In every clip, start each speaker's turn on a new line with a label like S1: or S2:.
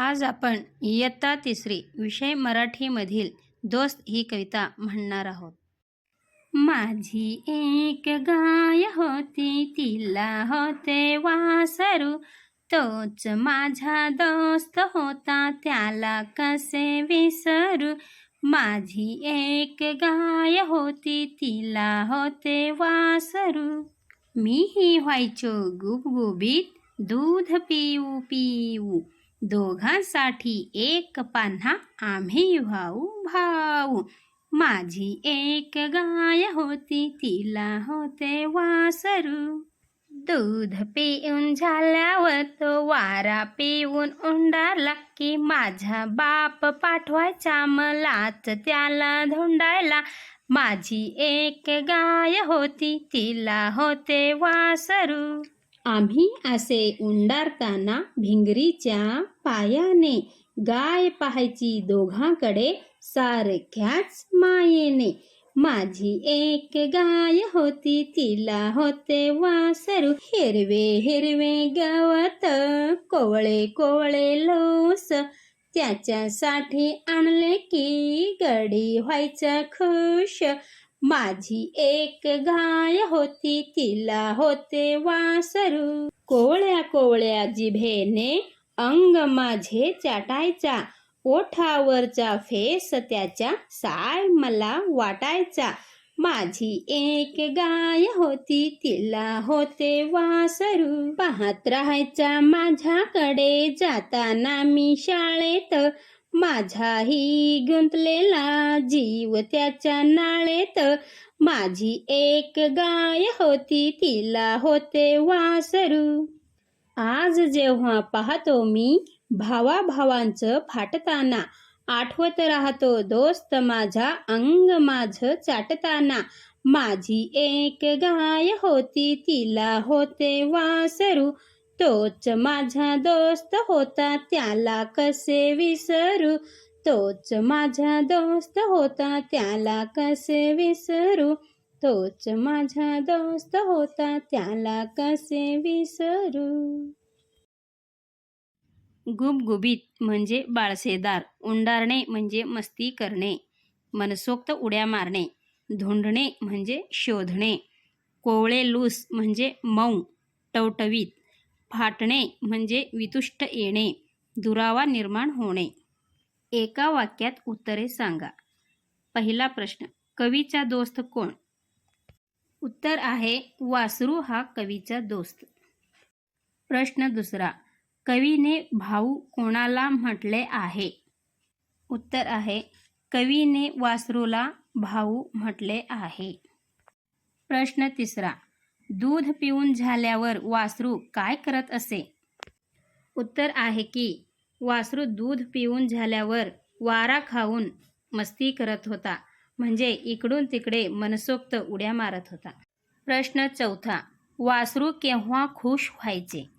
S1: आज आपण इयत्ता तिसरी विषय मराठीमधील दोस्त ही कविता म्हणणार आहोत. माझी एक गाय होती तिला होते वासरू. तोच माझा दोस्त होता त्याला कसे विसरू? माझी एक गाय होती तिला होते वासरू. मीही व्हायचो गुबगुबीत दूध पिऊ पिऊ. दोघांसाठी एक पान्हा आम्ही भाऊ भाऊ. माझी एक गाय होती तिला होते वासरू. दूध पिऊन झाल्यावर तो वारा पिऊन उंडाला की माझा बाप पाठवायचा मलाच त्याला धुंडायला. माझी एक गाय होती तिला होते वासरू. आम्ही असे उंडारताना भिंगरीच्या पायाने गाय पाहायची दोघांकडे सारख्याच मायेने. माझी एक गाय होती तिला होते वासरू. हिरवे हिरवे गवत कोवळे कोवळे लोस. त्याच्यासाठी आणले की गडी व्हायचा खुश. माझी एक गाय होती तिला होते वासरू. कोवळ्या कोवळ्या जिभेने अंग माझे चाटायचा. ओठावरचा फेस त्याच्या साय मला वाटायचा. माझी एक गाय होती तिला होते वासरू. पाहत राहायचा माझ्याकडे. जाताना मी शाळेत माझाही गुंतलेला जीव त्याच्या नाळेत. माझी एक गाय होती तिला होते वासरू. आज जेव्हा पाहतो मी भावाभावांचं फाटताना आठवत राहतो दोस्त माझा अंग माझ चाटताना. माझी एक गाय होती तिला होते वासरू. तोच माझा दोस्त होता त्याला कसे विसरू? तोच माझा दोस्त होता त्याला कसे विसरू? तोच माझा दोस्त होता त्याला कसे विसरू? गुबगुबीत म्हणजे बाळसेदार उंडारणे म्हणजे मस्ती करणे मनसोक्त उड्या मारणे धुंडणे म्हणजे शोधणे कोवळे लूस म्हणजे मऊ टवटवीत फाटणे म्हणजे वितुष्ट येणे दुरावा निर्माण होणे. एका वाक्यात उत्तरे सांगा. पहिला प्रश्न कवीचा दोस्त कोण? उत्तर आहे वासरू हा कवीचा दोस्त. प्रश्न दुसरा कवीने भाऊ कोणाला म्हटले आहे? उत्तर आहे कवीने वासरूला भाऊ म्हटले आहे. प्रश्न तिसरा दूध पिऊन झाल्यावर वासरू काय करत असे? उत्तर आहे की वासरू दूध पिऊन झाल्यावर वारा खाऊन मस्ती करत होता. म्हणजे इकडून तिकडे मनसोक्त उड्या मारत होता. प्रश्न चौथा वासरू केव्हा खुश व्हायचे?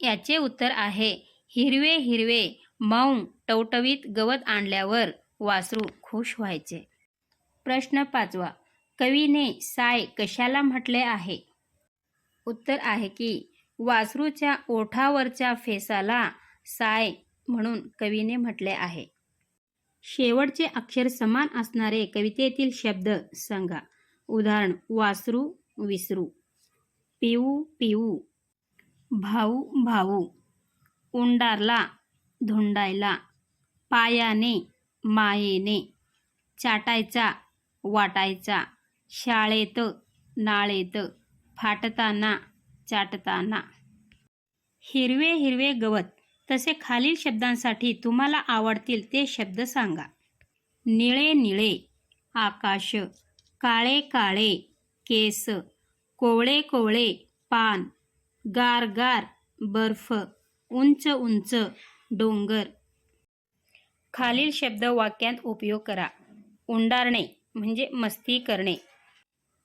S1: याचे उत्तर आहे हिरवे हिरवे मऊ टवटवीत गवत आणल्यावर वासरू खुश व्हायचे. प्रश्न पाचवा कवीने साय कशाला म्हटले आहे? उत्तर आहे की वासरूच्या ओठावरच्या फेसाला साय म्हणून कवीने म्हटले आहे. शेवटचे अक्षर समान असणारे कवितेतील शब्द सांगा. उदाहरण वासरू विसरू. पिऊ पिऊ. भाऊ भाऊ. उंडारला धुंडायला. पायाने मायेने. चाटायचा वाटायचा. शाळेत नाळेत फाटताना चाटताना. हिरवे हिरवे गवत. तसे खालील शब्दांसाठी तुम्हाला आवडतील ते शब्द सांगा. निळे निळे. आकाश. काळे काळे. केस. कोवळे कोवळे. पान. गार गार. बर्फ. उंच उंच. डोंगर. खालील शब्द वाक्यात उपयोग करा. उंडारणे म्हणजे मस्ती करणे.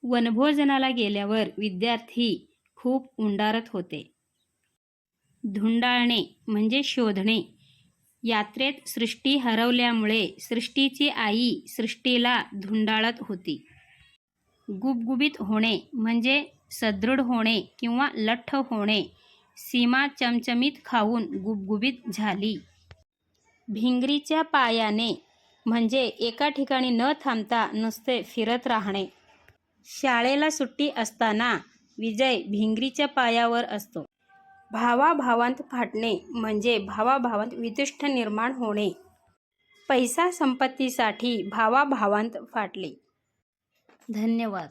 S1: वनभोजनाला गेल्यावर विद्यार्थी खूप उंडारत होते. धुंडाळणे म्हणजे शोधणे. यात्रेत सृष्टी हरवल्यामुळे सृष्टीची आई सृष्टीला धुंडाळत होती. गुबगुबीत होणे म्हणजे सदृढ होणे किंवा लठ्ठ होणे सीमा चमचमीत खाऊन गुबगुबीत झाली. भिंगरीच्या पायाने म्हणजे एका ठिकाणी न थांबता नुसते फिरत राहणे. शाळेला सुट्टी असताना विजय भिंगरीच्या पायावर असतो. भावाभावांत फाटणे म्हणजे भावाभावांत वितुष्ट निर्माण होणे. पैसा संपत्तीसाठी भावाभावांत फाटले. धन्यवाद.